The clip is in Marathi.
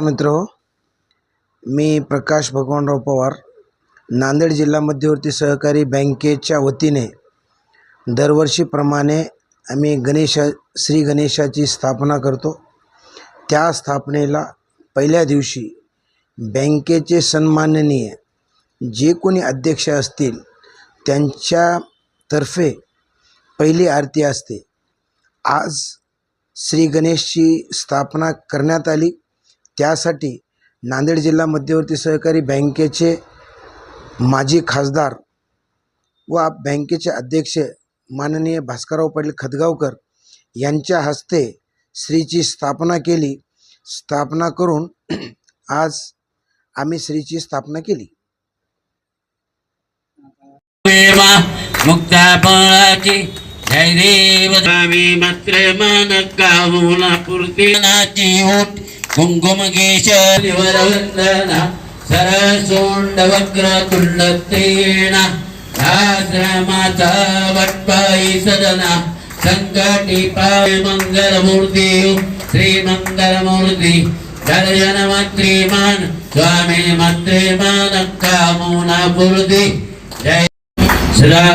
मित्र मी प्रकाश भगवानराव पवार नांदेड जिल्हा मध्यवर्ती सहकारी बँकेच्या वतीने दरवर्षीप्रमाणे आम्ही गणेशा श्री गणेशाची स्थापना करतो. त्या स्थापनेला पहिल्या दिवशी बँकेचे सन्माननीय जे कोणी अध्यक्ष असतील त्यांच्यातर्फे पहिली आरती असते. आज श्री गणेशची स्थापना करण्यात आली. त्यासाठी नांदेड जिल्हा मध्यवर्ती सहकारी बँकेचे माजी खासदार व बँकेचे अध्यक्ष माननीय भास्करराव पाटील खदगावकर यांच्या हस्ते श्रीची स्थापना केली. स्थापना करून आज आम्ही श्रीची स्थापना केली. जय देव. കുങ്കുമകേശവരവന്ദന സരസൂണ്ടവഗ്രതുള്ളത്തേണ ായി സദന സങ്കടിപാമംഗലമൂർത്തിയും ശ്രീമംഗലമൂർത്തി ദർശനമത്രീമാൻ സ്വാമി മത്രീമാനക്കാമൂണപൂർത്തി ജയ